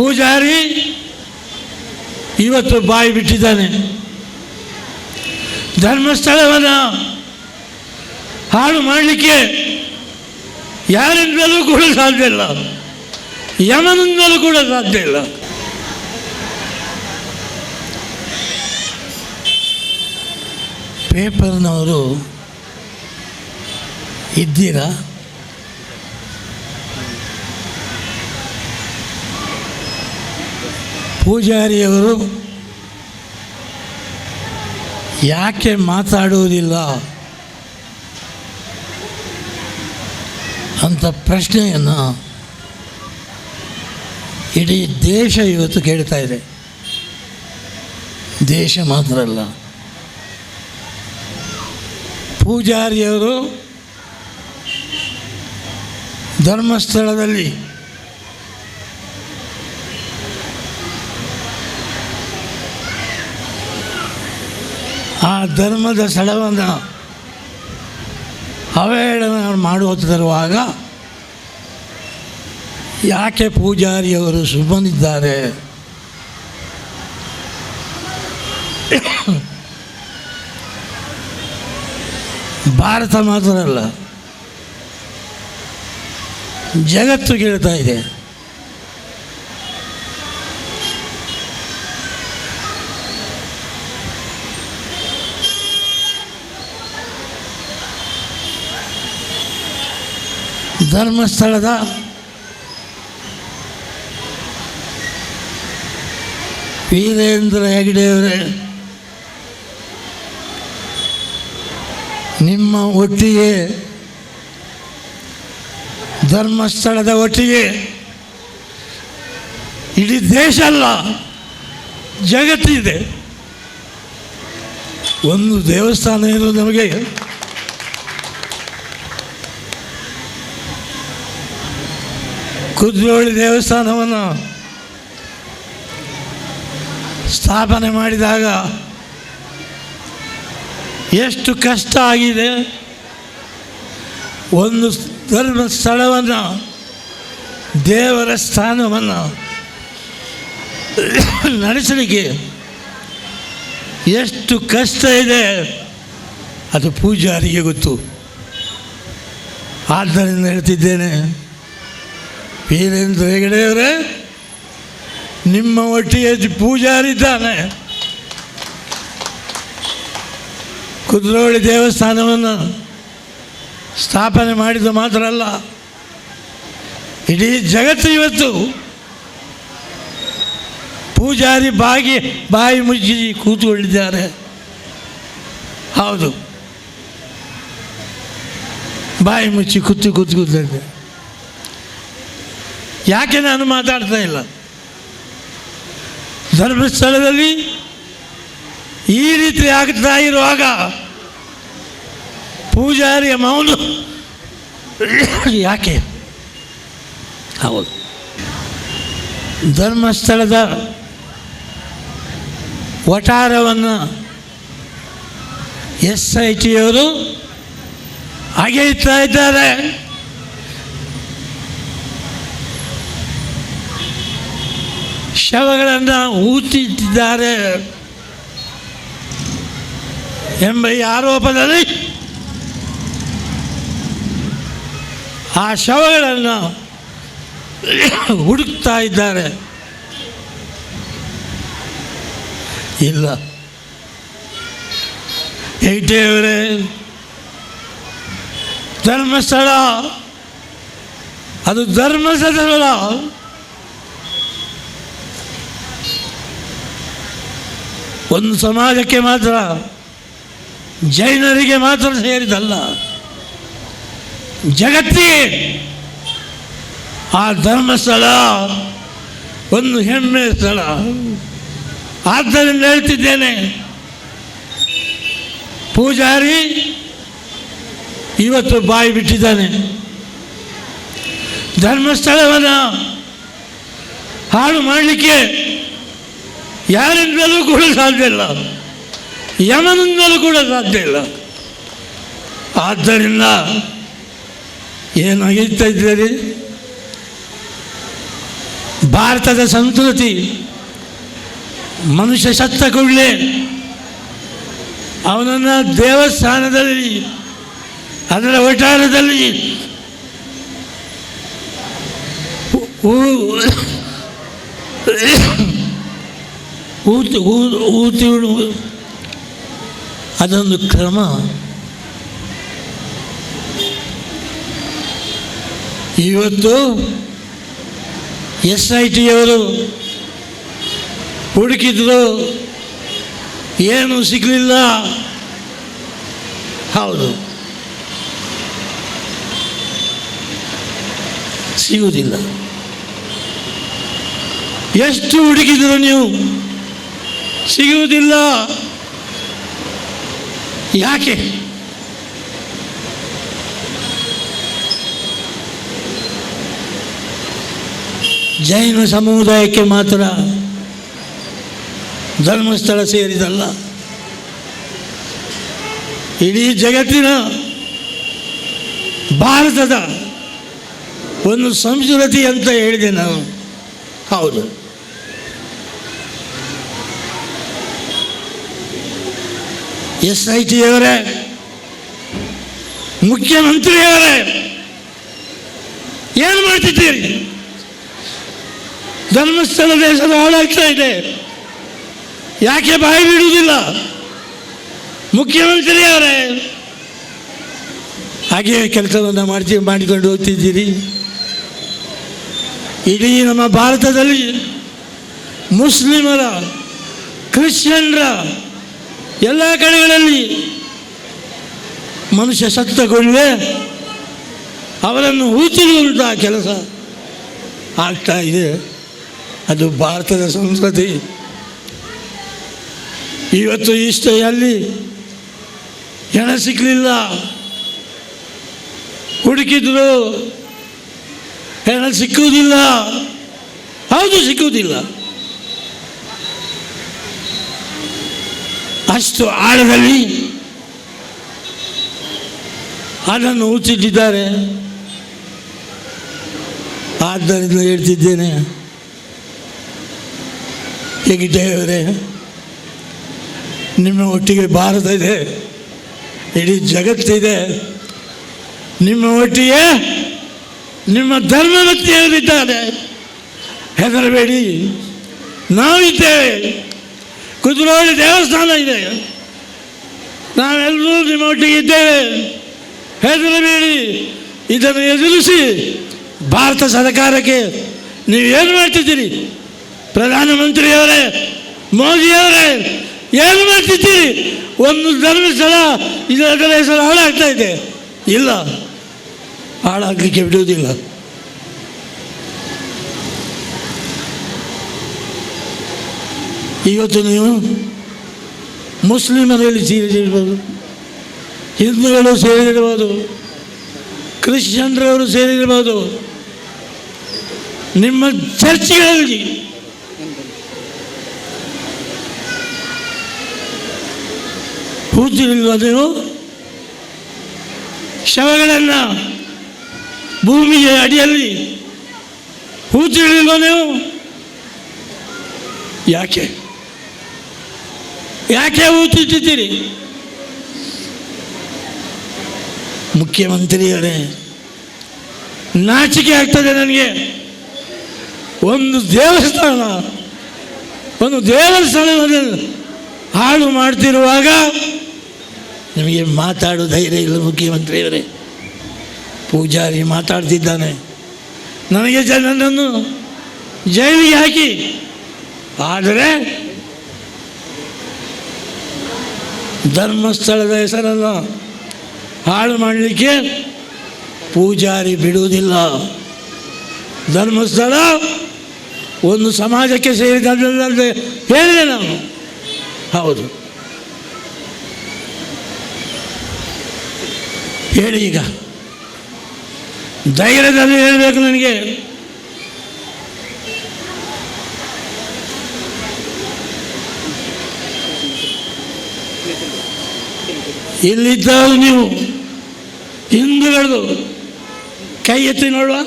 ಪೂಜಾರಿ ಇವತ್ತು ಬಾಯಿ ಬಿಟ್ಟಿದ್ದಾನೆ. ಧರ್ಮಸ್ಥಳವನ್ನು ಹಾಳು ಮಾಡಲಿಕ್ಕೆ ಯಾರಿಂದಲೂ ಕೂಡ ಸಾಧ್ಯ ಇಲ್ಲ. ಯಮನಿಂದಲೂ ಕೂಡ ಸಾಧ್ಯ ಇಲ್ಲ. ಪೇಪರ್ನವರು ಇದ್ದೀರಾ? ಪೂಜಾರಿಯವರು ಯಾಕೆ ಮಾತಾಡುವುದಿಲ್ಲ ಅಂತ ಪ್ರಶ್ನೆಯನ್ನು ಇಡೀ ದೇಶ ಇವತ್ತು ಕೇಳ್ತಾ ಇದೆ. ದೇಶ ಮಾತ್ರ ಅಲ್ಲ. ಪೂಜಾರಿಯವರು ಧರ್ಮಸ್ಥಳದಲ್ಲಿ ಆ ಧರ್ಮದ ಸ್ಥಳವನ್ನು ಅವಹೇಳನ ಮಾಡುತ್ತಿರುವಾಗ ಯಾಕೆ ಪೂಜಾರಿಯವರು ಸುಮ್ಮನಿದ್ದಾರೆ? ಭಾರತ ಮಾತ್ರ ಅಲ್ಲ ಜಗತ್ತು ಕೇಳ್ತಾ ಇದೆ. ಧರ್ಮಸ್ಥಳದ ವೀರೇಂದ್ರ ಹೆಗಡೆಯವರೇ ನಿಮ್ಮ ಒಟ್ಟಿಗೆ, ಧರ್ಮಸ್ಥಳದ ಒಟ್ಟಿಗೆ, ಇಡೀ ದೇಶ ಅಲ್ಲ, ಜಗತ್ತಿದೆ. ಒಂದು ದೇವಸ್ಥಾನ ಇರೋದು ನಮಗೆ ಕುದ್ರೋಳಿ ದೇವಸ್ಥಾನವನ್ನು ಸ್ಥಾಪನೆ ಮಾಡಿದಾಗ ಎಷ್ಟು ಕಷ್ಟ ಆಗಿದೆ. ಒಂದು ಧರ್ಮಸ್ಥಳವನ್ನು ದೇವರ ಸ್ಥಾನವನ್ನು ನಡೆಸಲಿಕ್ಕೆ ಎಷ್ಟು ಕಷ್ಟ ಇದೆ. ಅದು ಪೂಜಾರಿಗೆ ಗೊತ್ತು. ಆದ್ದರಿಂದ ಹೇಳ್ತಿದ್ದೇನೆ. ವೀರೇಂದ್ರ ಹೆಗಡೆಯವರೇ ನಿಮ್ಮ ಒಟ್ಟಿಗೆ ಪೂಜಾರಿದ್ದಾನೆ ಕುದ್ರೋಳಿ ದೇವಸ್ಥಾನವನ್ನು ಸ್ಥಾಪನೆ ಮಾಡಿದ್ದು ಮಾತ್ರ ಅಲ್ಲ, ಇಡೀ ಜಗತ್ತು ಇವತ್ತು ಪೂಜಾರಿ ಬಾಗಿ, ಬಾಯಿ ಮುಚ್ಚಿ ಕೂತುಕೊಂಡಿದ್ದಾರೆ. ಹೌದು. ಬಾಯಿ ಮುಚ್ಚಿ ಕೂತು ಕೂತು ಕೂತಿದ್ದೆ ಯಾಕೆ ನಾನು ಮಾತಾಡ್ತಾ ಇಲ್ಲ? ಧರ್ಮಸ್ಥಳದಲ್ಲಿ ಈ ರೀತಿ ಆಗ್ತಾ ಇರುವಾಗ ಪೂಜಾರಿಯ ಮೌನ. ಯಾಕೆ? ಹೌದು. ಧರ್ಮಸ್ಥಳದ ವಟಾರವನ್ನು ಎಸ್ ಐ ಟಿಯವರು ಅಗೆಯುತ್ತಾ ಇದ್ದಾರೆ. ಶವಗಳನ್ನು ಊತಿಟ್ಟಿದ್ದಾರೆ ಎಂಬ ಈ ಆರೋಪದಲ್ಲಿ ಆ ಶವಗಳನ್ನು ಹುಡುಕ್ತಾ ಇದ್ದಾರೆ. ಇಲ್ಲ. ಹೆಗ್ಡೆಯವರೇ ಧರ್ಮಸ್ಥಳ ಅದು ಧರ್ಮಸ್ಥಳ. ಒಂದು ಸಮಾಜಕ್ಕೆ ಮಾತ್ರ, ಜೈನರಿಗೆ ಮಾತ್ರ ಸೇರಿದಲ್ಲ ಜಗತ್ತಿಗೆ ಆ ಧರ್ಮಸ್ಥಳ ಒಂದು ಹೆಮ್ಮೆಯ ಸ್ಥಳ. ಆದ್ದರಿಂದ ಹೇಳ್ತಿದ್ದೇನೆ, ಪೂಜಾರಿ ಇವತ್ತು ಬಾಯಿ ಬಿಟ್ಟಿದ್ದಾನೆ. ಧರ್ಮಸ್ಥಳವನ್ನು ಹಾಳು ಮಾಡಲಿಕ್ಕೆ ಯಾರಿಂದಲೂ ಕೂಡ ಸಾಧ್ಯ ಇಲ್ಲ. ಯಮನಿಂದಲೂ ಕೂಡ ಸಾಧ್ಯ ಇಲ್ಲ. ಆದ್ದರಿಂದ ಏನು ಇದ್ದೀರಿ? ಭಾರತದ ಸಂಸ್ಕೃತಿ ಮನುಷ್ಯ ಸತ್ತ ಕೂಡಲೇ ಅವನನ್ನು ದೇವಸ್ಥಾನದಲ್ಲಿ, ಅದರ ಒಟ್ಟಾರದಲ್ಲಿ ಊ- ಊತಿ ಊತಿ ಅದೊಂದು ಕ್ರಮ. ಇವತ್ತು ಎಸ್ ಐ ಟಿಯವರು ಹುಡುಕಿದ್ರು, ಏನು ಸಿಗಲಿಲ್ಲ. ಹೌದು. ಸಿಗುವುದಿಲ್ಲ. ಎಷ್ಟು ಹುಡುಕಿದ್ರು ನೀವು? ಸಿಗುವುದಿಲ್ಲ. ಯಾಕೆ? ಜೈನ ಸಮುದಾಯಕ್ಕೆ ಮಾತ್ರ ಧರ್ಮಸ್ಥಳ ಸೇರಿದಲ್ಲ. ಇಡೀ ಜಗತ್ತಿನ ಭಾರತದ ಒಂದು ಸಂಸ್ಕೃತಿ ಅಂತ ಹೇಳಿದೆ ನಾನು. ಹೌದು. ಎಸ್ ಐ ಟಿಯವರೇ ಮುಖ್ಯಮಂತ್ರಿಯವರೇ, ಏನು ಮಾಡ್ತಿದ್ದೀರಿ? ಧರ್ಮಸ್ಥಳ ದೇಶದ ಹಾಳಾಗ್ತಾ ಇದೆ. ಯಾಕೆ ಬಾಯಿ ಬಿಡುವುದಿಲ್ಲ? ಮುಖ್ಯಮಂತ್ರಿಯವರೇ, ಹಾಗೆ ಕೆಲಸವನ್ನು ಮಾಡ್ತೀವಿ ಮಾಡಿಕೊಂಡು ಹೋಗ್ತಿದ್ದೀರಿ. ಇಡೀ ನಮ್ಮ ಭಾರತದಲ್ಲಿ ಮುಸ್ಲಿಮರ, ಕ್ರಿಶ್ಚಿಯನ್ರ ಎಲ್ಲ ಕಡೆಗಳಲ್ಲಿ ಮನುಷ್ಯ ಸತ್ತಗೊಳ್ಳೆ ಅವರನ್ನು ಹೂಚಿರುವಂಥ ಕೆಲಸ. ಆಗ್ತಾ ಇದೆ. ಅದು ಭಾರತದ ಸಂಸ್ಕೃತಿ. ಇವತ್ತು ಇಷ್ಟೆಯಲ್ಲಿ ಹೆಣ ಸಿಕ್ಕಲಿಲ್ಲ ಹುಡುಕಿದ್ರು. ಹೆಣ ಸಿಕ್ಕುವುದಿಲ್ಲ. ಹೌದು, ಸಿಕ್ಕುವುದಿಲ್ಲ. ಅಷ್ಟು ಆಳದಲ್ಲಿ ಅದನ್ನು ಹುಚ್ಚಿಟ್ಟಿದ್ದಾರೆ ಆದ್ದರಿಂದ ಹೇಳ್ತಿದ್ದೇನೆ. ಹೇಗಿದ್ದೇವರೇ ನಿಮ್ಮ ಒಟ್ಟಿಗೆ ಭಾರತ ಇದೆ, ಇಡೀ ಜಗತ್ತಿದೆ ನಿಮ್ಮ ಒಟ್ಟಿಗೆ ನಿಮ್ಮ ಧರ್ಮವತ್ತಿಯವರಿದ್ದಾರೆ ಹೆದರಬೇಡಿ, ನಾವಿದ್ದೇವೆ. ಕುದುರೋಳಿ ದೇವಸ್ಥಾನ ಇದೆ. ನಾವೆಲ್ಲರೂ ನಿಮ್ಮ ಒಟ್ಟಿಗೆ ಇದ್ದೇವೆ ಹೆದರಬೇಡಿ ಇದನ್ನು ಎದುರಿಸಿ ಭಾರತ ಸರ್ಕಾರಕ್ಕೆ ನೀವು ಏನು ಮಾಡ್ತಿದ್ದೀರಿ? ಪ್ರಧಾನಮಂತ್ರಿಯವರೇ, ಮೋದಿಯವರೇ, ಏನು ಮಾಡ್ತಿದ್ದೀರಿ? ಒಂದು ಧರ್ಮಸ್ಥಳ ಇದರ ಹೆಸರು ಹಾಳಾಗ್ತಾ ಇದೆ. ಇಲ್ಲ, ಹಾಳಾಗಲಿಕ್ಕೆ ಬಿಡುವುದಿಲ್ಲ. ಇವತ್ತು ನೀವು ಮುಸ್ಲಿಮರಲ್ಲಿ ಸೇರಿಸಿರ್ಬೋದು ಹಿಂದೂಗಳು ಸೇರಿರ್ಬೋದು ಕ್ರಿಶ್ಚಿಯನ್ರವರು ಸೇರಿರ್ಬೋದು ನಿಮ್ಮ ಚರ್ಚ್ಗಳಲ್ಲಿ ಹೂತಿರಿಲ್ವ ನೀವು ಶವಗಳನ್ನು ಭೂಮಿಯ ಅಡಿಯಲ್ಲಿ ಹೂತಿರಲಿಲ್ವ ನೀವು ಯಾಕೆ? ಯಾಕೆ ಹೂತಿಟ್ಟಿದ್ದೀರಿ ಮುಖ್ಯಮಂತ್ರಿಯವರೇ ನಾಚಿಕೆ ಆಗ್ತದೆ ನನಗೆ. ಒಂದು ದೇವಸ್ಥಾನ, ಒಂದು ದೇವಸ್ಥಾನದಲ್ಲಿ ಹಾಳು ಮಾಡ್ತಿರುವಾಗ ನಿಮಗೆ ಮಾತಾಡೋ ಧೈರ್ಯ ಇಲ್ಲ ಮುಖ್ಯಮಂತ್ರಿಯವರೇ ಪೂಜಾರಿ ಮಾತಾಡ್ತಿದ್ದಾನೆ. ನನಗೆ ಜ ನನ್ನನ್ನು ಜೈಲಿಗೆ ಹಾಕಿ. ಆದರೆ ಧರ್ಮಸ್ಥಳದ ಹೆಸರನ್ನು ಹಾಳು ಮಾಡಲಿಕ್ಕೆ ಪೂಜಾರಿ ಬಿಡುವುದಿಲ್ಲ. ಧರ್ಮಸ್ಥಳ ಒಂದು ಸಮಾಜಕ್ಕೆ ಸೇರಿದಂತೆ ಹೇಳಿದೆ ನಾನು. ಹೌದು. ಹೇಳಿ ಈಗ. ಧೈರ್ಯದಲ್ಲಿ ಹೇಳಬೇಕು ನನಗೆ. ಇಲ್ಲಿದ್ದವರು ನೀವು ಹಿಂದೂಗಳದು ಕೈ ಎತ್ತಿ ನೋಡುವ